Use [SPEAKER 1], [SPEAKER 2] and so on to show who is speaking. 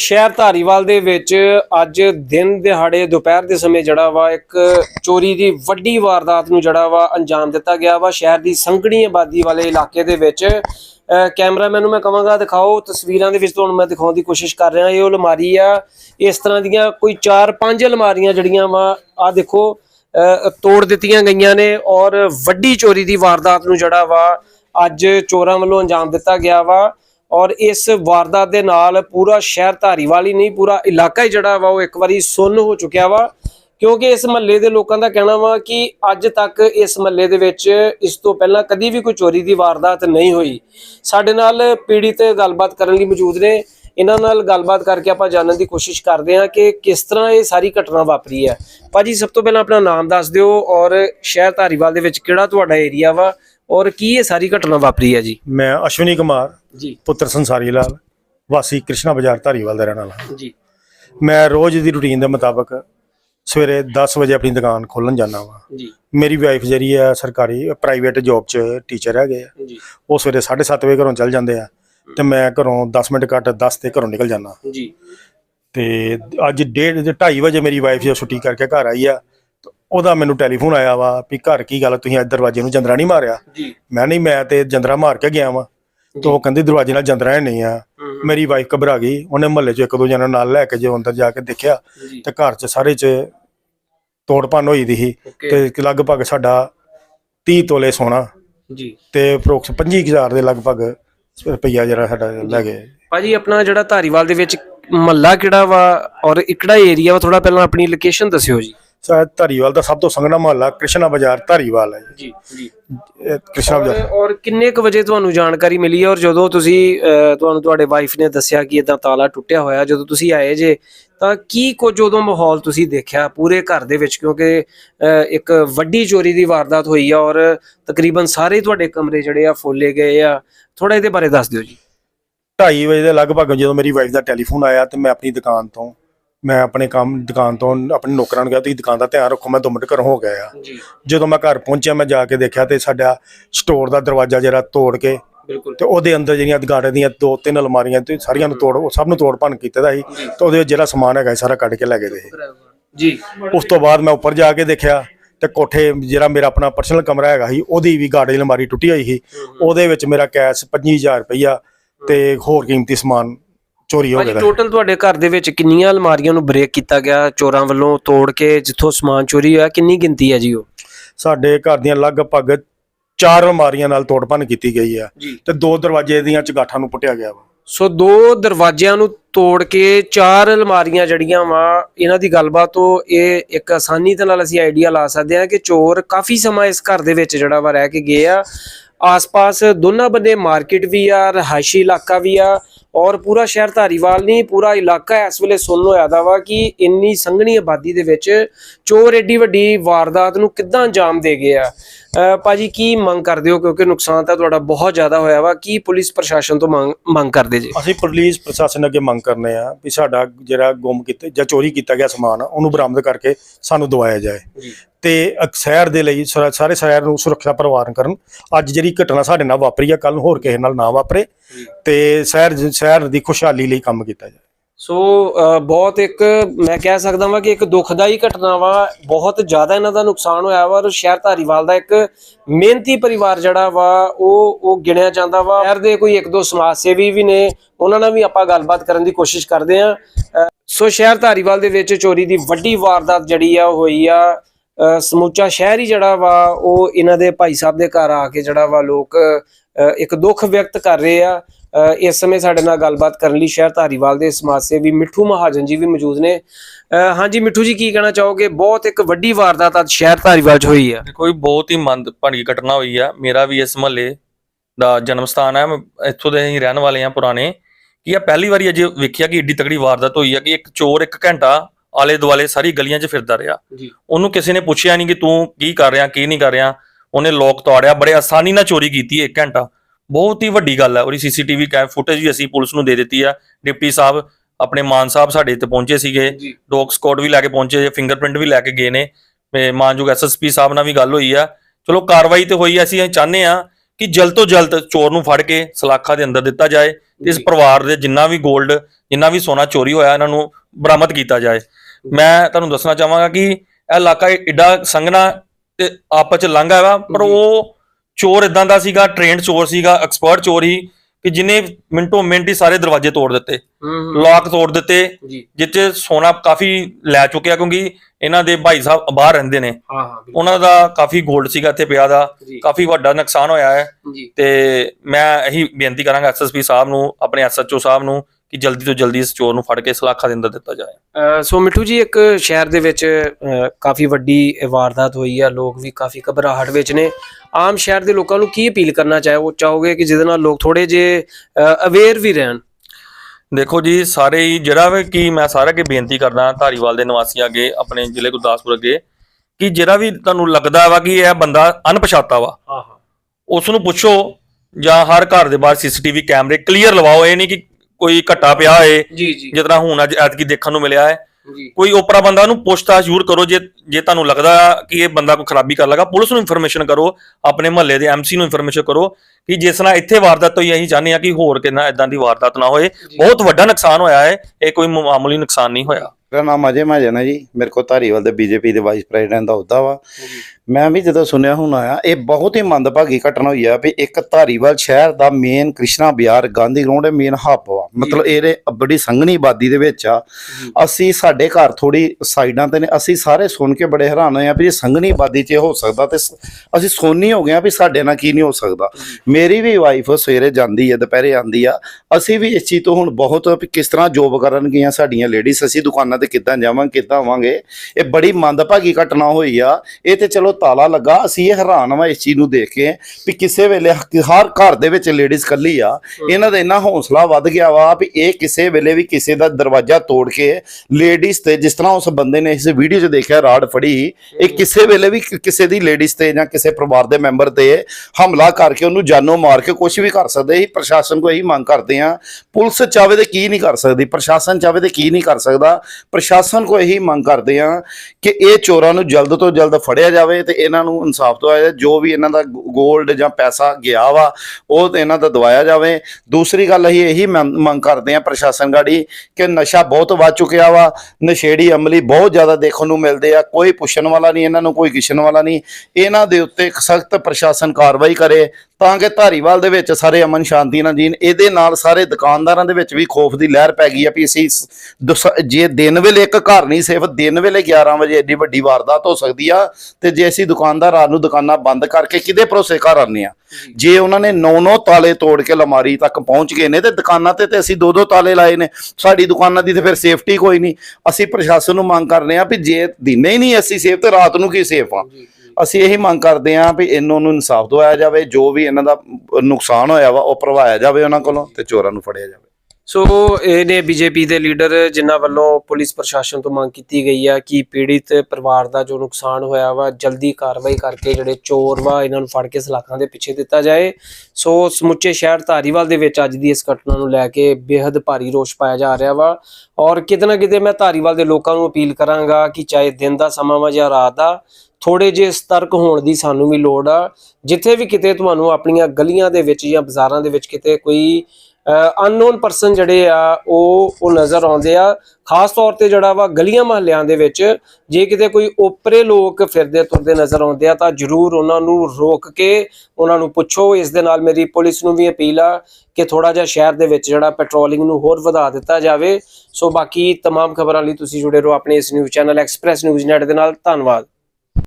[SPEAKER 1] ਸ਼ਹਿਰ ਧਾਰੀਵਾਲ ਦੇ ਵਿੱਚ ਅੱਜ ਦਿਨ ਦਿਹਾੜੇ, ਦੁਪਹਿਰ ਦੇ ਸਮੇਂ ਜਿਹੜਾ ਵਾ, ਇੱਕ ਚੋਰੀ ਦੀ ਵੱਡੀ ਵਾਰਦਾਤ ਨੂੰ ਜਿਹੜਾ ਵਾ ਅੰਜਾਮ ਦਿੱਤਾ ਗਿਆ ਵਾ। ਸ਼ਹਿਰ ਦੀ ਸੰਘਣੀ ਆਬਾਦੀ ਵਾਲੇ ਇਲਾਕੇ ਦੇ ਵਿੱਚ ਕੈਮਰਾਮੈਨ ਨੂੰ ਮੈਂ ਕਹਾਂਗਾ ਦਿਖਾਓ ਤਸਵੀਰਾਂ ਦੇ ਵਿੱਚ, ਤੁਹਾਨੂੰ ਮੈਂ ਦਿਖਾਉਣ ਦੀ ਕੋਸ਼ਿਸ਼ ਕਰ ਰਿਹਾ। ਇਹ ਉਹ ਅਲਮਾਰੀ ਆ, ਇਸ ਤਰ੍ਹਾਂ ਦੀਆਂ ਕੋਈ 4-5 ਅਲਮਾਰੀਆਂ ਜਿਹੜੀਆਂ ਵਾ, ਆ ਦੇਖੋ ਤੋੜ ਦਿੱਤੀਆਂ ਗਈਆਂ ਨੇ ਔਰ ਵੱਡੀ ਚੋਰੀ ਦੀ ਵਾਰਦਾਤ ਨੂੰ ਜਿਹੜਾ ਵਾ ਅੱਜ ਚੋਰਾਂ ਵੱਲੋਂ ਅੰਜਾਮ ਦਿੱਤਾ ਗਿਆ ਵਾ। ਔਰ ਇਸ ਵਾਰਦਾਤ ਦੇ ਨਾਲ ਪੂਰਾ ਸ਼ਹਿਰ ਧਾਰੀਵਾਲ ਹੀ ਨਹੀਂ, ਪੂਰਾ ਇਲਾਕਾ ਹੀ ਜਿਹੜਾ ਵਾ, ਉਹ ਇੱਕ ਵਾਰੀ ਸੁੰਨ ਹੋ ਚੁੱਕਿਆ ਵਾ। ਕਿਉਂਕਿ ਇਸ ਮਹੱਲੇ ਦੇ ਲੋਕਾਂ ਦਾ ਕਹਿਣਾ ਵਾ ਕਿ ਅੱਜ ਤੱਕ ਇਸ ਮਹੱਲੇ ਦੇ ਵਿੱਚ ਇਸ ਤੋਂ ਪਹਿਲਾਂ ਕਦੀ ਵੀ ਕੋਈ ਚੋਰੀ ਦੀ ਵਾਰਦਾਤ ਨਹੀਂ ਹੋਈ। ਸਾਡੇ ਨਾਲ ਪੀੜਿਤ ਗੱਲਬਾਤ ਕਰਨ ਲਈ ਮੌਜੂਦ ਨੇ। ਇਹਨਾਂ ਨਾਲ ਗੱਲਬਾਤ ਕਰਕੇ ਆਪਾਂ ਜਾਣਨ ਦੀ ਕੋਸ਼ਿਸ਼ ਕਰਦੇ ਹਾਂ ਕਿ ਕਿਸ ਤਰ੍ਹਾਂ ਇਹ ਸਾਰੀ ਘਟਨਾ ਵਾਪਰੀ ਹੈ। ਭਾਜੀ, ਸਭ ਤੋਂ ਪਹਿਲਾਂ ਆਪਣਾ ਨਾਮ ਦੱਸ ਦਿਓ ਔਰ ਸ਼ਹਿਰ ਧਾਰੀਵਾਲ ਦੇ ਵਿੱਚ ਕਿਹੜਾ ਤੁਹਾਡਾ ਏਰੀਆ ਵਾ ਔਰ ਕੀ ਇਹ ਸਾਰੀ ਘਟਨਾ ਵਾਪਰੀ ਹੈ ਜੀ?
[SPEAKER 2] ਮੈਂ ਅਸ਼ਵਨੀ ਕੁਮਾਰ
[SPEAKER 1] ਜੀ।
[SPEAKER 2] ਪੁੱਤਰ ਸੰਸਾਰੀ ਲਾਲ ਵਾਸੀ ਕ੍ਰਿਸ਼ਨਾ ਬਾਜ਼ਾਰ ਧਾਰੀਵਾਲ ਦਾ ਰਹਿਣ ਵਾਲਾ।
[SPEAKER 1] ਜੀ।
[SPEAKER 2] ਮੈਂ ਰੋਜ਼ ਦੀ ਰੁਟੀਨ ਦੇ ਮੁਤਾਬਕ ਸਵੇਰੇ 10 ਵਜੇ ਆਪਣੀ ਦੁਕਾਨ ਖੋਲਣ ਜਾਂਦਾ ਵਾਂ।
[SPEAKER 1] ਜੀ।
[SPEAKER 2] ਮੇਰੀ ਵਾਈਫ ਜਿਹੜੀ ਹੈ ਸਰਕਾਰੀ ਪ੍ਰਾਈਵੇਟ ਜੌਬ 'ਚ ਟੀਚਰ ਹੈਗੇ ਆ।
[SPEAKER 1] ਜੀ।
[SPEAKER 2] ਉਹ ਸਵੇਰੇ 7:30 ਵਜੇ ਘਰੋਂ ਚੱਲ ਜਾਂਦੇ ਆ ਤੇ ਮੈਂ ਘਰੋਂ 10 ਮਿੰਟ ਘੱਟ 10 ਤੇ ਘਰੋਂ ਨਿਕਲ ਜਾਂਦਾ।
[SPEAKER 1] ਜੀ।
[SPEAKER 2] ਤੇ ਅੱਜ 1:30 2:30 ਵਜੇ ਮੇਰੀ ਵਾਈਫ ਜਦੋਂ ਛੁੱਟੀ ਕਰਕੇ ਘਰ ਆਈ ਆ। ਤੇ ਉਹਦਾ ਮੈਨੂੰ ਟੈਲੀਫੋਨ ਆਇਆ ਵਾ ਵੀ ਘਰ ਕੀ ਗੱਲ ਤੁਸੀਂ ਅੱਜ ਦਰਵਾਜ਼ੇ ਨੂੰ ਜੰਦਰਾ ਨਹੀਂ ਮਾਰਿਆ?
[SPEAKER 1] ਜੀ।
[SPEAKER 2] ਮੈਂ ਨਹੀਂ ਮੈਂ ਤੇ ਜੰਦਰਾ ਮਾਰ ਕੇ ਗਿਆ ਵਾਂ। ਤੇ ਉਹ ਕਹਿੰਦੀ ਦਰਵਾਜ਼ੇ ਨਾਲ ਜੰਦਰਾ ਨਹੀਂ ਆ। ਮੇਰੀ ਵਾਈਫ ਘਬਰਾ ਗਈ। ਉਹਨੇ ਮਹੱਲੇ 'ਚ ਇੱਕ ਦੋ ਜਣਾਂ ਨਾਲ ਲੈ ਕੇ ਜੋ ਅੰਦਰ ਜਾ ਕੇ ਦੇਖਿਆ ਤੇ ਘਰ 'ਚ ਸਾਰੇ 'ਚ ਤੋੜ ਭੰਨ ਹੋਈ ਦੀ ਸੀ। ਤੇ ਲਗਭਗ ਸਾਡਾ 30 ਤੋਲੇ ਸੋਨਾ।
[SPEAKER 3] ਜੀ।
[SPEAKER 2] ਤੇ ਅਪਰੋਕਸ 25000 ਦੇ ਲਗਭਗ ਰੁਪਈਆ ਜਿਹੜਾ ਸਾਡਾ ਲੈ ਗਏ।
[SPEAKER 1] ਭਾਜੀ ਆਪਣਾ ਜਿਹੜਾ ਧਾਰੀਵਾਲ ਦੇ ਵਿੱਚ ਮਹੱਲਾ ਕਿਹੜਾ ਵਾ ਔਰ ਇਹ ਕਿਹੜਾ ਏਰੀਆ ਵਾ ਥੋੜਾ ਪਹਿਲਾਂ ਆਪਣੀ ਲੋਕੇਸ਼ਨ ਦੱਸਿਓ ਜੀ।
[SPEAKER 2] ਸਾਡਾ ਧਾਰੀਵਾਲ ਦਾ ਸਭ ਤੋਂ ਸੰਘਣਾ ਮੁਹੱਲਾ ਕ੍ਰਿਸ਼ਨਾ ਬਾਜ਼ਾਰ ਧਾਰੀਵਾਲ ਹੈ
[SPEAKER 1] ਜੀ। ਜੀ
[SPEAKER 2] ਕ੍ਰਿਸ਼ਨਾ ਬਾਜ਼ਾਰ।
[SPEAKER 1] ਔਰ ਕਿੰਨੇ ਕੁ ਵਜੇ ਤੁਹਾਨੂੰ ਜਾਣਕਾਰੀ ਮਿਲੀ ਔਰ ਜਦੋਂ ਤੁਸੀਂ ਤੁਹਾਨੂੰ ਤੁਹਾਡੇ ਵਾਈਫ ਨੇ ਦੱਸਿਆ ਕਿ ਇਦਾਂ ਤਾਲਾ ਟੁੱਟਿਆ ਹੋਇਆ ਜਦੋਂ ਤੁਸੀਂ ਆਏ ਜੇ ਤਾਂ ਕੀ ਕੁਝ ਉਦੋਂ ਮਾਹੌਲ ਤੁਸੀਂ ਦੇਖਿਆ ਪੂਰੇ ਘਰ ਦੇ ਵਿੱਚ? ਕਿਉਂਕਿ ਇੱਕ ਵੱਡੀ ਚੋਰੀ ਦੀ ਵਾਰਦਾਤ ਹੋਈ ਆ ਔਰ ਤਕਰੀਬਨ ਸਾਰੇ ਤੁਹਾਡੇ ਕਮਰੇ ਜਿਹੜੇ ਆ ਫੋਲੇ ਗਏ ਆ। ਥੋੜਾ ਇਹਦੇ ਬਾਰੇ ਦੱਸ ਦਿਓ ਜੀ।
[SPEAKER 2] 2:30 ਵਜੇ ਦੇ ਲਗਭਗ ਜਦੋਂ ਮੇਰੀ ਵਾਈਫ ਦਾ ਟੈਲੀਫੋਨ ਆਇਆ ਤੇ ਮੈਂ ਆਪਣੀ ਦੁਕਾਨ ਤੋਂ ਮੈਂ ਆਪਣੇ ਕੰਮ ਦੁਕਾਨ ਤੋਂ ਆਪਣੇ ਨੌਕਰਾਂ ਨੂੰ ਕਿਹਾ ਤੁਸੀਂ ਦੁਕਾਨ ਦਾ ਧਿਆਨ ਰੱਖੋ ਮੈਂ 2 ਮਿੰਟ ਘਰੋਂ ਹੋ ਗਿਆ ਆ।
[SPEAKER 1] ਜੀ।
[SPEAKER 2] ਜਦੋਂ ਮੈਂ ਘਰ ਪਹੁੰਚਿਆ ਮੈਂ ਜਾ ਕੇ ਦੇਖਿਆ ਤੇ ਸਾਡਾ ਸਟੋਰ ਦਾ ਦਰਵਾਜ਼ਾ ਜਿਹੜਾ ਤੋੜ ਕੇ
[SPEAKER 1] ਬਿਲਕੁਲ।
[SPEAKER 2] ਤੇ ਉਹਦੇ ਅੰਦਰ ਜਿਹੜੀਆਂ ਗਾੜੇ ਦੀਆਂ ਦੋ ਤਿੰਨ ਅਲਮਾਰੀਆਂ ਤੇ ਸਾਰੀਆਂ ਨੂੰ ਤੋੜ ਉਹ ਸਭ ਨੂੰ ਤੋੜ ਭੰਨ ਕੀਤੇ ਦਾ ਸੀ ਤੇ ਉਹਦੇ ਵਿੱਚ ਜਿਹੜਾ ਸਮਾਨ ਹੈਗਾ ਸੀ ਸਾਰਾ ਕੱਢ ਕੇ ਲੈ ਗਏ ਦੇ
[SPEAKER 1] ਜੀ।
[SPEAKER 2] ਉਸ ਤੋਂ ਬਾਅਦ ਮੈਂ ਉੱਪਰ ਜਾ ਕੇ ਦੇਖਿਆ ਤੇ ਕੋਠੇ ਜਿਹੜਾ ਮੇਰਾ ਆਪਣਾ ਪਰਸਨਲ ਕਮਰਾ ਹੈਗਾ ਸੀ ਉਹਦੀ ਵੀ ਗਾੜੇ ਦੀ ਅਲਮਾਰੀ ਟੁੱਟੀ ਹੋਈ ਸੀ। ਉਹਦੇ ਵਿੱਚ ਮੇਰਾ ਕੈਸ਼ 25000 ਰੁਪਈਆ ਤੇ ਹੋਰ ਕੀਮਤੀ ਸਮਾਨ ਚੋਰੀ ਹੋ
[SPEAKER 1] ਭਾਜੀ
[SPEAKER 2] ਗਿਆ
[SPEAKER 1] ਟੋਟਲ ਤੁਹਾਡੇ ਘਰ ਦੇ ਵਿੱਚ ਕਿੰਨੀਆਂ ਅਲਮਾਰੀਆਂ ਨੂੰ ਬ੍ਰੇਕ ਕੀਤਾ ਗਿਆ? ਚੋਰਾਂ ਵੱਲੋਂ ਤੋੜ ਕੇ ਜਿੱਥੋਂ ਸਮਾਨ ਚੋਰੀ ਹੋਇਆ ਕਿੰਨੀ ਗਿਣਤੀ ਹੈ ਜੀ ਉਹ?
[SPEAKER 2] ਸਾਡੇ ਘਰ ਦੀਆਂ ਲਗਭਗ ਚਾਰ ਅਲਮਾਰੀਆਂ ਨਾਲ ਤੋੜ ਭੰਨ ਕੀਤੀ ਗਈ
[SPEAKER 1] ਜੀ।
[SPEAKER 2] ਤੇ ਦੋ ਦਰਵਾਜ਼ੇ ਦੀਆਂ ਚਗਾਠਾਂ ਨੂੰ ਪੁੱਟਿਆ ਗਿਆ ਵਾ।
[SPEAKER 1] ਸੋ ਦੋ ਦਰਵਾਜ਼ਿਆਂ ਨੂੰ ਤੋੜ ਕੇ ਚਾਰ ਅਲਮਾਰੀਆਂ ਜਿਹੜੀਆਂ ਵਾ ਇਹਨਾਂ ਦੀ ਗੱਲਬਾਤ ਤੋਂ ਇਹ ਇੱਕ ਆਸਾਨੀ ਦੇ ਨਾਲ ਅਸੀਂ ਆਈਡੀਆ ਲਾ ਸਕਦੇ ਹਾਂ ਕਿ ਚੋਰ ਕਾਫੀ ਸਮਾਂ ਇਸ ਘਰ ਦੇ ਵਿੱਚ ਜਿਹੜਾ ਵਾ ਰਹਿ ਕੇ ਗਏ ਆ। ਆਸ-ਪਾਸ ਦੋਨਾਂ ਬੰਨੇ ਮਾਰਕੀਟ ਵੀ ਆ ਰਹਾਇਸ਼ੀ ਇਲਾਕਾ ਵੀ ਆ ਔਰ ਪੂਰਾ ਸ਼ਹਿਰ ਧਾਰੀਵਾਲ ਨਹੀਂ, ਪੂਰਾ ਇਲਾਕਾ ਇਸ ਵੇਲੇ ਸੁੰਨ ਹੋਇਆ ਦਾ ਵਾ ਕਿ ਇੰਨੀ ਸੰਘਣੀ ਆਬਾਦੀ ਦੇ ਵਿੱਚ ਚੋਰ ਏਡੀ ਵੱਡੀ ਵਾਰਦਾਤ ਨੂੰ ਕਿੱਦਾਂ ਅੰਜਾਮ ਦੇ ਗਏ ਆ? ਭਾਜੀ ਕੀ ਮੰਗ ਕਰਦੇ ਹੋ? ਕਿਉਂਕਿ ਨੁਕਸਾਨ ਤਾਂ ਤੁਹਾਡਾ ਬਹੁਤ ਜ਼ਿਆਦਾ ਹੋਇਆ ਵਾ। ਕੀ ਪੁਲਿਸ ਪ੍ਰਸ਼ਾਸਨ ਤੋਂ ਮੰਗ ਮੰਗ ਕਰਦੇ ਜੀ?
[SPEAKER 2] ਅਸੀਂ ਪੁਲਿਸ ਪ੍ਰਸ਼ਾਸਨ ਅੱਗੇ ਮੰਗ ਕਰਨੇ ਆ ਵੀ ਸਾਡਾ ਜਿਹੜਾ ਗੁੰਮ ਕੀਤਾ ਜਾਂ ਚੋਰੀ ਕੀਤਾ ਗਿਆ ਸਮਾਨ ਉਹਨੂੰ ਬਰਾਮਦ ਕਰਕੇ ਸਾਨੂੰ ਦਵਾਇਆ ਜਾਏ। ਤੇ ਅਕ- ਸ਼ਹਿਰ ਦੇ ਲਈ ਸਾਰੇ ਸ਼ਹਿਰ ਨੂੰ ਸੁਰੱਖਿਆ ਪ੍ਰਵਾਨ ਕਰਨ। ਅੱਜ ਜਿਹੜੀ ਘਟਨਾ ਸਾਡੇ ਨਾਲ ਵਾਪਰੀ ਆ ਕੱਲ ਹੋਰ ਕਿਸੇ ਨਾਲ ਨਾ ਵਾਪਰੇ। ਤੇ ਸ਼ਹਿਰ ਸ਼ਹਿਰ ਦੀ ਖੁਸ਼ਹਾਲੀ ਲਈ ਕੰਮ ਕੀਤਾ ਜਾਏ।
[SPEAKER 1] ਸੋ ਅ, ਬਹੁਤ ਇੱਕ ਮੈਂ ਕਹਿ ਸਕਦਾ ਵਾਂ ਕਿ ਇੱਕ ਦੁਖਦਾਈ ਘਟਨਾ ਵਾ। ਬਹੁਤ ਜ਼ਿਆਦਾ ਇਹਨਾਂ ਦਾ ਨੁਕਸਾਨ ਹੋਇਆ ਵਾ ਔਰ ਸ਼ਹਿਰ ਧਾਰੀਵਾਲ ਦਾ ਇੱਕ ਮਿਹਨਤੀ ਪਰਿਵਾਰ ਜਿਹੜਾ ਵਾ ਉਹ ਉਹ ਗਿਣਿਆ ਜਾਂਦਾ ਵਾ। ਸ਼ਹਿਰ ਦੇ ਕੋਈ ਇੱਕ ਦੋ ਸਮਾਜ ਸੇਵੀ ਵੀ ਨੇ ਉਹਨਾਂ ਨਾਲ ਵੀ ਆਪਾਂ ਗੱਲਬਾਤ ਕਰਨ ਦੀ ਕੋਸ਼ਿਸ਼ ਕਰਦੇ ਆ। ਸੋ ਸ਼ਹਿਰ ਧਾਰੀਵਾਲ ਦੇ ਵਿੱਚ ਚੋਰੀ ਦੀ ਵੱਡੀ ਵਾਰਦਾਤ ਜਿਹੜੀ ਆ ਉਹ ਹੋਈ ਆ। ਸਮੁੱਚਾ ਸ਼ਹਿਰ ਹੀ ਜਿਹੜਾ ਵਾ ਉਹ ਇਹਨਾਂ ਦੇ ਭਾਈ ਸਾਹਿਬ ਦੇ ਘਰ ਆ ਕੇ ਜਿਹੜਾ ਵਾ ਲੋਕ ਅ, ਇੱਕ ਦੁੱਖ ਵਿਅਕਤ ਕਰ ਰਹੇ ਆ। ਇਸ ਸਮੇਂ ਸਾਡੇ ਨਾਲ ਗੱਲਬਾਤ ਕਰਨ ਲਈ ਸ਼ਹਿਰ ਧਾਰੀਵਾਲ ਦੇ ਸਮਾਜ ਸੇਵੀ ਮਿੱਠੂ ਮਹਾਜਨ ਜੀ ਵੀ ਮੌਜੂਦ ਨੇ। ਹਾਂਜੀ ਮਿੱਠੂ ਜੀ ਕੀ ਕਹਿਣਾ ਚਾਹੋਗੇ? ਬਹੁਤ ਇੱਕ ਵੱਡੀ ਵਾਰਦਾਤ ਅੱਜ ਸ਼ਹਿਰ ਧਾਰੀਵਾਲ 'ਚ ਹੋਈ ਆ।
[SPEAKER 4] ਇਹ ਬਹੁਤ ਹੀ ਮੰਦਭਾਗੀ ਘਟਨਾ ਹੋਈ ਆ। ਮੇਰਾ ਵੀ ਇਸ ਮਹੱਲੇ ਦਾ ਜਨਮ ਸਥਾਨ ਹੈ ਮੈਂ ਇੱਥੋਂ ਦੇ ਹੀ ਰਹਿਣ ਵਾਲੇ ਆ ਪੁਰਾਣੇ। ਕਿ ਇਹ ਪਹਿਲੀ ਵਾਰੀ ਅਜੇ ਵੇਖਿਆ ਕਿ ਏਡੀ ਤਕੜੀ ਵਾਰਦਾਤ ਹੋਈ ਆ ਕਿ ਇੱਕ ਚੋਰ ਇੱਕ ਘੰਟਾ ਆਲੇ ਦੁਆਲੇ ਸਾਰੀ ਗਲੀਆਂ 'ਚ ਫਿਰਦਾ ਰਿਹਾ। ਉਹਨੂੰ ਕਿਸੇ ਨੇ ਪੁੱਛਿਆ ਨਹੀਂ ਕਿ ਤੂੰ ਕੀ ਕਰ ਰਿਹਾ ਕੀ ਨਹੀਂ ਕਰ ਰਿਹਾ। ਉਹਨੇ ਲੋਕ ਤੋੜਿਆ। ਬੜੇ ਆਸਾਨੀ ਨਾਲ ਚੋਰੀ ਕੀਤੀ ਇੱਕ ਘੰਟਾ। ਬਹੁਤ ਹੀ ਵੱਡੀ ਗੱਲ ਹੈ। ਉਹਦੀ ਸੀਸੀਟੀਵੀ ਕੈਮ ਫੁਟੇਜ ਵੀ ਅਸੀਂ ਪੁਲਿਸ ਨੂੰ ਦੇ ਦਿੱਤੀ ਆ। ਡਿਪਟੀ ਸਾਹਿਬ ਆਪਣੇ ਮਾਨ ਸਾਹਿਬ ਸਾਡੇ ਇੱਥੇ ਪਹੁੰਚੇ ਸੀਗੇ। ਡੌਗ ਸਕੁਆਡ ਵੀ ਲੈ ਕੇ ਪਹੁੰਚੇ ਫਿੰਗਰਪ੍ਰਿੰਟ ਵੀ ਲੈ ਕੇ ਗਏ ਨੇ। ਤੇ ਮਾਨਯੋਗ ਐਸਐਸਪੀ ਸਾਹਿਬ ਨਾਲ ਵੀ ਗੱਲ ਹੋਈ ਆ। ਚਲੋ ਕਾਰਵਾਈ ਤੇ ਹੋਈ ਆ, ਅਸੀਂ ਚਾਹੁੰਦੇ ਆ ਕਿ ਜਲਦ ਤੋਂ ਜਲਦ ਚੋਰ ਨੂੰ ਫੜ ਕੇ ਸਲਾਖਾਂ ਦੇ ਅੰਦਰ ਦਿੱਤਾ ਜਾਏ ਇਸ। ਪਰਿਵਾਰ ਦੇ ਜਿੰਨਾ ਵੀ 골ਡ ਜਿੰਨਾ ਵੀ ਸੋਨਾ ਚੋਰੀ ਹੋਇਆ ਇਹਨਾਂ ਨੂੰ ਬਰਾਮਦ ਕੀਤਾ ਜਾਏ। ਮੈਂ ਤੁਹਾਨੂੰ ਦੱਸਣਾ ਚਾਹਾਂਗਾ ਕਿ ਇਹ ਇਲਾਕਾ ਏਡਾ ਸੰਘਣਾ ਤੇ ਆਪਸ ਚ ਲੰਘਾ ਵਾ ਪਰ। ਉਹ ਚੋਰ ਇਦਾਂ ਦਾ ਸੀਗਾ ਟ੍ਰੇਨਡ ਚੋਰ ਸੀਗਾ ਐਕਸਪਰਟ ਚੋਰ ਹੀ ਕਿ ਜਿਨੇ ਮਿੰਟੋ ਮਿੰਟ ਹੀ ਸਾਰੇ ਦਰਵਾਜ਼ੇ ਤੋੜ ਦਿੱਤੇ। ਲੌਕ ਤੋੜ ਦਿੱਤੇ
[SPEAKER 1] ਜੀ।
[SPEAKER 4] ਜਿੱਥੇ ਸੋਨਾ ਕਾਫੀ ਲੈ ਚੁੱਕਿਆ ਕਿਉਂਕਿ ਇਹਨਾਂ ਦੇ ਭਾਈ ਸਾਹਿਬ ਬਾਹਰ ਰਹਿੰਦੇ ਨੇ। ਉਹਨਾਂ ਦਾ ਕਾਫੀ 골ਡ ਸੀਗਾ ਇੱਥੇ ਪਿਆ ਦਾ। ਕਾਫੀ ਵੱਡਾ ਨੁਕਸਾਨ ਹੋਇਆ ਹੈ। ਤੇ ਮੈਂ ਇਹੀ ਬੇਨਤੀ ਕਰਾਂਗਾ ਐਸਐਸਪੀ ਸਾਹਿਬ ਨੂੰ ਆਪਣੇ ਐਸਐਚਓ ਸਾਹਿਬ ਨੂੰ ਕਿ ਜਲਦੀ ਤੋਂ ਜਲਦੀ ਇਸ ਚੋਰ ਨੂੰ ਫੜ ਕੇ ਸਲਾਖਾਂ ਦੇ ਅੰਦਰ ਦਿੱਤਾ ਜਾਏ।
[SPEAKER 1] ਸੋ ਮਿੱਠੂ ਜੀ ਇੱਕ ਸ਼ਹਿਰ ਦੇ ਵਿੱਚ ਕਾਫੀ ਵੱਡੀ ਵਾਰਦਾਤ ਹੋਈ ਆ ਲੋਕ ਵੀ ਕਾਫੀ ਘਬਰਾਹਟ ਵਿੱਚ ਨੇ। ਆਮ ਸ਼ਹਿਰ ਦੇ ਲੋਕਾਂ ਨੂੰ ਕੀ ਅਪੀਲ ਕਰਨਾ ਚਾਹੋ ਉਹ ਚਾਹੋਗੇ ਕਿ ਜਿਹਦੇ ਨਾਲ ਲੋਕ ਥੋੜੇ ਜੇ ਅਵੇਅਰ ਵੀ ਰਹਿਣ?
[SPEAKER 4] ਦੇਖੋ ਜੀ ਸਾਰੇ ਹੀ ਜਿਹੜਾ ਵੀ ਕਿ ਮੈਂ ਸਾਰਾ ਕੇ ਬੇਨਤੀ ਕਰਦਾ ਧਾਰੀਵਾਲ ਦੇ ਨਿਵਾਸੀਆਂ ਅੱਗੇ ਆਪਣੇ ਜ਼ਿਲ੍ਹੇ ਗੁਰਦਾਸਪੁਰ ਅੱਗੇ ਕਿ ਜਿਹੜਾ ਵੀ ਤੁਹਾਨੂੰ ਲੱਗਦਾ ਵਾ ਕਿ ਇਹ ਬੰਦਾ ਅਣਪਛਾਤਾ ਵਾ
[SPEAKER 1] ਹਾਂ ਹਾਂ।
[SPEAKER 4] ਉਸ ਨੂੰ ਪੁੱਛੋ ਜਾਂ ਹਰ ਘਰ ਦੇ ਬਾਹਰ ਸੀਸੀਟੀਵੀ ਕੈਮਰੇ ਕਲੀਅਰ ਲਵਾਓ। ਇਹ ਨਹੀਂ ਕਿ ਕੋਈ ਘੱਟਾ ਪਿਆ ਹੋਏ
[SPEAKER 1] ਜੀ ਜੀ।
[SPEAKER 4] ਜਿਸ ਤਰ੍ਹਾਂ ਹੁਣ ਅੱਜ ਐਤਕੀ ਦੇਖਣ ਨੂੰ ਮਿਲਿਆ ਹੈ।
[SPEAKER 1] ਜੀ।
[SPEAKER 4] ਕੋਈ ਓਪਰਾ ਬੰਦਾ ਨੂੰ ਪੁੱਛਤਾਛ ਜ਼ਰੂਰ ਕਰੋ ਜੇ ਜੇ ਤੁਹਾਨੂੰ ਲੱਗਦਾ ਕਿ ਇਹ ਬੰਦਾ ਕੋਈ ਖਰਾਬੀ ਕਰ ਲਗਾ ਪੁਲਿਸ ਨੂੰ ਇਨਫੋਰਮੇਸ਼ਨ ਕਰੋ ਆਪਣੇ ਮਹੱਲੇ ਦੇ ਐਮਸੀ ਨੂੰ ਇਨਫੋਰਮੇਸ਼ਨ ਕਰੋ ਕਿ ਜਿਸ ਨਾਲ ਇੱਥੇ ਵਾਰਦਾਤ ਹੋਈ ਅਸੀਂ ਚਾਹੁੰਦੇ ਹਾਂ ਕਿ ਹੋਰ ਕਿੰਨਾ ਇਦਾਂ ਦੀ ਵਾਰਦਾਤ ਨਾ ਹੋਏ। ਬਹੁਤ ਵੱਡਾ ਨੁਕਸਾਨ ਹੋਇਆ ਹੈ ਇਹ ਕੋਈ ਮਾਮੂਲੀ ਨੁਕਸਾਨ ਨਹੀਂ ਹੋਇਆ।
[SPEAKER 3] ਮੇਰਾ ਨਾਮ ਅਜੇ ਮਹਾਜਨ ਹੈ ਜੀ। ਮੇਰੇ ਕੋਲ ਧਾਰੀਵਾਲ ਦੇ ਬੀਜੇਪੀ ਦੇ ਵਾਈਸ ਪ੍ਰੈਜ਼ੀਡੈਂਟ ਦਾ ਅਹੁਦਾ ਵਾ। ਮੈਂ ਵੀ ਜਦੋਂ ਸੁਣਿਆ ਹੁਣ ਆਇਆ ਇਹ ਬਹੁਤ ਹੀ ਮੰਦਭਾਗੀ ਘਟਨਾ ਹੋਈ ਆ ਵੀ ਇੱਕ ਧਾਰੀਵਾਲ ਸ਼ਹਿਰ ਦਾ ਮੇਨ ਕ੍ਰਿਸ਼ਨਾ ਬਿਹਾਰ ਗਾਂਧੀ ਗਰਾਊਂਡ ਹੈ ਮੇਨ ਹੱਬ ਵਾ ਮਤਲਬ ਇਹਦੇ ਬੜੀ ਸੰਘਣੀ ਆਬਾਦੀ ਦੇ ਵਿੱਚ ਆ। ਅਸੀਂ ਸਾਡੇ ਘਰ ਥੋੜੀ ਸਾਈਡਾਂ ਤੇ ਨੇ ਅਸੀਂ ਸਾਰੇ ਸੁਣ ਕੇ ਬੜੇ ਹੈਰਾਨ ਹੋਏ ਆ ਵੀ ਇਹ ਸੰਘਣੀ ਆਬਾਦੀ 'ਚ ਇਹ ਹੋ ਸਕਦਾ ਤੇ ਅਸੀਂ ਸੋਨੀ ਹੋ ਗਏ ਆ ਵੀ ਸਾਡੇ ਨਾਲ ਕੀ ਨਹੀਂ ਹੋ ਸਕਦਾ। ਮੇਰੀ ਵੀ ਵਾਈਫ ਸਵੇਰੇ ਜਾਂਦੀ ਹੈ ਦੁਪਹਿਰੇ ਆਂਦੀ ਆ। ਅਸੀਂ ਵੀ ਇਸ ਚੀਜ਼ ਤੋਂ ਹੁਣ ਬਹੁਤ ਕਿਸ ਤਰ੍ਹਾਂ ਜੋਬ ਕਰਨਗੀਆਂ ਸਾਡੀਆਂ ਲੇਡੀਜ਼ ਅਸੀਂ ਦੁਕਾਨਾਂ ਤੇ ਕਿੱਦਾਂ ਜਾਵਾਂਗੇ ਕਿੱਦਾਂ ਆਵਾਂਗੇ। ਇਹ ਬੜੀ ਮੰਦਭਾਗੀ ਘਟਨਾ ਹੋਈ ਆ। ਇਹ ਤੇ ਚਲੋ ਤਾਲਾ ਲੱਗਾ। ਅਸੀਂ ਇਹ ਹੈਰਾਨ ਵਾਂ ਇਸ ਚੀਜ਼ ਨੂੰ ਦੇਖ ਕੇ ਵੀ ਕਿਸੇ ਵੇਲੇ ਹ- ਹਰ ਘਰ ਦੇ ਵਿੱਚ ਲੇਡੀਜ਼ ਕੱਲੀ ਆ। ਇਹਨਾਂ ਦਾ ਇੰਨਾ ਹੌਸਲਾ ਵੱਧ ਗਿਆ ਵਾ ਵੀ ਇਹ ਕਿਸੇ ਵੇਲੇ ਵੀ ਕਿਸੇ ਦਾ ਦਰਵਾਜ਼ਾ ਤੋੜ ਕੇ ਲੇਡੀਜ਼ ਤੇ ਜਿਸ ਤਰ੍ਹਾਂ ਉਸ ਬੰਦੇ ਨੇ ਇਸ ਵੀਡੀਓ 'ਚ ਦੇਖਿਆ ਰਾਡ ਫੜੀ ਇਹ ਕਿਸੇ ਵੇਲੇ ਵੀ ਕਿਸੇ ਦੀ ਲੇਡੀਜ਼ ਤੇ ਜਾਂ ਕਿਸੇ ਪਰਿਵਾਰ ਦੇ ਮੈਂਬਰ ਤੇ ਹਮਲਾ ਕਰਕੇ ਉਹਨੂੰ ਜਾਨੋਂ ਮਾਰ ਕੇ ਕੁਝ ਵੀ ਕਰ ਸਕਦੇ ਹੀ ਪ੍ਰਸ਼ਾਸਨ ਕੋ ਇਹੀ ਮੰਗ ਕਰਦੇ ਆ ਪੁਲਿਸ ਚਾਵੇ ਤੇ ਕੀ ਨਹੀਂ ਕਰ ਸਕਦੀ ਪ੍ਰਸ਼ਾਸਨ ਚਾਵੇ ਤੇ ਕੀ ਨਹੀਂ ਕਰ ਸਕਦਾ। ਪ੍ਰਸ਼ਾਸਨ ਕੋ ਇਹੀ ਮੰਗ ਕਰਦੇ ਆ ਕਿ ਇਹ ਚੋਰਾਂ ਨੂੰ ਜਲਦ ਤੋਂ ਜਲਦ ਫੜਿਆ ਜਾਵੇ ਤੇ ਇਹਨਾਂ ਨੂੰ ਇਨਸਾਫ ਦਵਾਇਆ ਜਾਵੇ ਜੋ ਵੀ ਇਹਨਾਂ ਦਾ 골ਡ ਜਾਂ ਪੈਸਾ ਗਿਆ ਵਾ, ਉਹ ਇਹਨਾਂ ਦਾ ਦਵਾਇਆ ਜਾਵੇ। ਦੂਸਰੀ ਗੱਲ ਅਸੀਂ ਇਹੀ ਮੰਗ ਮੰਗ ਕਰਦੇ ਆ ਪ੍ਰਸ਼ਾਸਨ ਗਾੜੀ ਕਿ ਨਸ਼ਾ ਬਹੁਤ ਵੱਧ ਚੁੱਕਿਆ ਵਾ, ਨਸ਼ੇੜੀ ਅਮਲੀ ਬਹੁਤ ਜ਼ਿਆਦਾ ਦੇਖਣ ਨੂੰ ਮਿਲਦੇ ਆ, ਕੋਈ ਪੁੱਛਣ ਵਾਲਾ ਨਹੀਂ, ਇਹਨਾਂ ਨੂੰ ਕੋਈ ਕਿਸ਼ਨ ਵਾਲਾ ਨਹੀਂ। ਇਹਨਾਂ ਦੇ ਉੱਤੇ ਸਖਤ ਪ੍ਰਸ਼ਾਸਨ ਕਾਰਵਾਈ ਕਰੇ ਤਾਂ ਕਿ ਧਾਰੀਵਾਲ ਦੇ ਵਿੱਚ ਸਾਰੇ ਅਮਨ ਸ਼ਾਂਤੀ ਨਾਲ ਜੀਣ। ਇਹਦੇ ਨਾਲ ਸਾਰੇ ਦੁਕਾਨਦਾਰਾਂ ਦੇ ਵਿੱਚ ਵੀ ਖੋਫ ਦੀ ਲਹਿਰ ਪੈ ਗਈ ਆ ਵੀ ਅਸੀਂ ਜੇ ਦਿਨ ਵੇਲੇ ਇੱਕ ਘਰ ਨਹੀਂ ਸਿਰਫ ਦਿਨ ਵੇਲੇ 11 ਵਜੇ ਏਡੀ ਵੱਡੀ ਵਾਰਦਾਤ ਹੋ ਸਕਦੀ ਆ ਤੇ ਜੇ ਅਸੀਂ ਦੁਕਾਨਦਾਰ ਰਾਤ ਨੂੰ ਦੁਕਾਨਾਂ ਬੰਦ ਕਰਕੇ ਕਿਹਦੇ ਭਰੋਸੇ ਘਰ ਆਉਂਦੇ ਆ? ਜੇ। ਉਹਨਾਂ ਨੇ ਨੌ ਨੌ ਤਾਲੇ ਤੋੜ ਕੇ ਲਮਾਰੀ ਤੱਕ ਪਹੁੰਚ ਗਏ ਨੇ ਤੇ ਦੁਕਾਨਾਂ ਤੇ ਤੇ ਅਸੀਂ ਦੋ ਦੋ ਤਾਲੇ ਲਾਏ ਨੇ ਸਾਡੀ ਦੁਕਾਨਾਂ ਦੀ ਤੇ ਫਿਰ ਸੇਫਟੀ ਕੋਈ ਨਹੀਂ। ਅਸੀਂ ਪ੍ਰਸ਼ਾਸਨ ਨੂੰ ਮੰਗ ਕਰਨੇ ਆ ਵੀ ਜੇ ਦਿਨੇ ਹੀ ਨਹੀਂ ਅਸੀਂ ਸੇਫ ਤੇ ਰਾਤ ਨੂੰ ਕੀ ਸੇਫ ਆ? ਅਸੀਂ ਇਹੀ ਮੰਗ ਕਰਦੇ ਹਾਂ ਵੀ ਇਹਨਾਂ ਨੂੰ ਇਨਸਾਫ ਦਵਾਇਆ ਜਾਵੇ, ਜੋ ਵੀ ਇਹਨਾਂ ਦਾ ਨੁਕਸਾਨ ਹੋਇਆ ਵਾ, ਉਹ ਭਰਵਾਇਆ ਜਾਵੇ ਉਹਨਾਂ ਕੋਲੋਂ ਤੇ ਚੋਰਾਂ ਨੂੰ ਫੜਿਆ ਜਾਵੇ।
[SPEAKER 1] ਸੋ ਇਹ ਨੇ ਬੀਜੇਪੀ ਦੇ ਲੀਡਰ ਜਿਨ੍ਹਾਂ ਵੱਲੋਂ ਪੁਲਿਸ ਪ੍ਰਸ਼ਾਸਨ ਤੋਂ ਮੰਗ ਕੀਤੀ ਗਈ ਆ ਕਿ ਪੀੜਿਤ ਪਰਿਵਾਰ ਦਾ ਜੋ ਨੁਕਸਾਨ ਹੋਇਆ ਵਾ, ਜਲਦੀ ਕਾਰਵਾਈ ਕਰਕੇ ਜਿਹੜੇ ਚੋਰ ਵਾ, ਇਹਨਾਂ ਨੂੰ ਫੜ ਕੇ ਸਲਾਖਾਂ ਦੇ ਪਿੱਛੇ ਦਿੱਤਾ ਜਾਏ। ਸੋ ਸਮੁੱਚੇ ਸ਼ਹਿਰ ਧਾਰੀਵਾਲ ਦੇ ਵਿੱਚ ਅੱਜ ਦੀ ਇਸ ਘਟਨਾ ਨੂੰ ਲੈ ਕੇ ਬੇहद ਭਾਰੀ ਰੋਸ਼ ਪਾਇਆ ਜਾ ਰਿਹਾ ਵਾ। ਔਰ ਕਿਤੇ ਨਾ ਕਿਤੇ ਮੈਂ ਧਾਰੀਵਾਲ ਦੇ ਲੋਕਾਂ ਨੂੰ ਅਪੀਲ ਕਰਾਂਗਾ ਕਿ ਚਾਹੇ ਦਿਨ ਦਾ ਸਮਾਂ ਵਾ ਜਾਂ ਰਾਤ ਦਾ ਥੋੜੇ ਜਿਹੇ ਸਤਰਕ ਹੋਣ ਦੀ ਸਾਨੂੰ ਵੀ ਲੋੜ ਆ। ਜਿੱਥੇ ਵੀ ਕਿਤੇ ਤੁਹਾਨੂੰ ਆਪਣੀਆਂ ਗਲੀਆਂ ਦੇ ਵਿੱਚ ਜਾਂ ਬਾਜ਼ਾਰਾਂ ਦੇ ਵਿੱਚ ਕਿਤੇ ਕੋਈ ਅਨਨੋਨ ਪਰਸਨ ਜਿਹੜੇ ਆ ਉਹ ਉਹ ਨਜ਼ਰ ਆਉਂਦੇ ਆ ਖਾਸ ਤੌਰ ਤੇ ਜਿਹੜਾ ਵਾ ਗਲੀਆਂ ਮਹੱਲਿਆਂ ਦੇ ਵਿੱਚ ਜੇ ਕਿਤੇ ਕੋਈ ਓਪਰੇ ਲੋਕ ਫਿਰਦੇ ਤੁਰਦੇ ਨਜ਼ਰ ਆਉਂਦੇ ਆ ਤਾਂ ਜਰੂਰ ਉਹਨਾਂ ਨੂੰ ਰੋਕ ਕੇ ਉਹਨਾਂ ਨੂੰ ਪੁੱਛੋ ਇਸ ਦੇ ਨਾਲ ਮੇਰੀ ਪੁਲਿਸ ਨੂੰ ਵੀ ਅਪੀਲ ਆ ਕਿ ਥੋੜਾ ਜਿਹਾ ਸ਼ਹਿਰ ਦੇ ਵਿੱਚ ਜਿਹੜਾ ਪੈਟਰੋਲਿੰਗ ਨੂੰ ਹੋਰ ਵਧਾ ਦਿੱਤਾ ਜਾਵੇ ਸੋ ਬਾਕੀ तमाम ਖਬਰਾਂ ਲਈ ਤੁਸੀਂ ਜੁੜੇ ਰਹੋ ਆਪਣੇ ਇਸ news channel Express News Net ਦੇ ਨਾਲ ਧੰਨਵਾਦ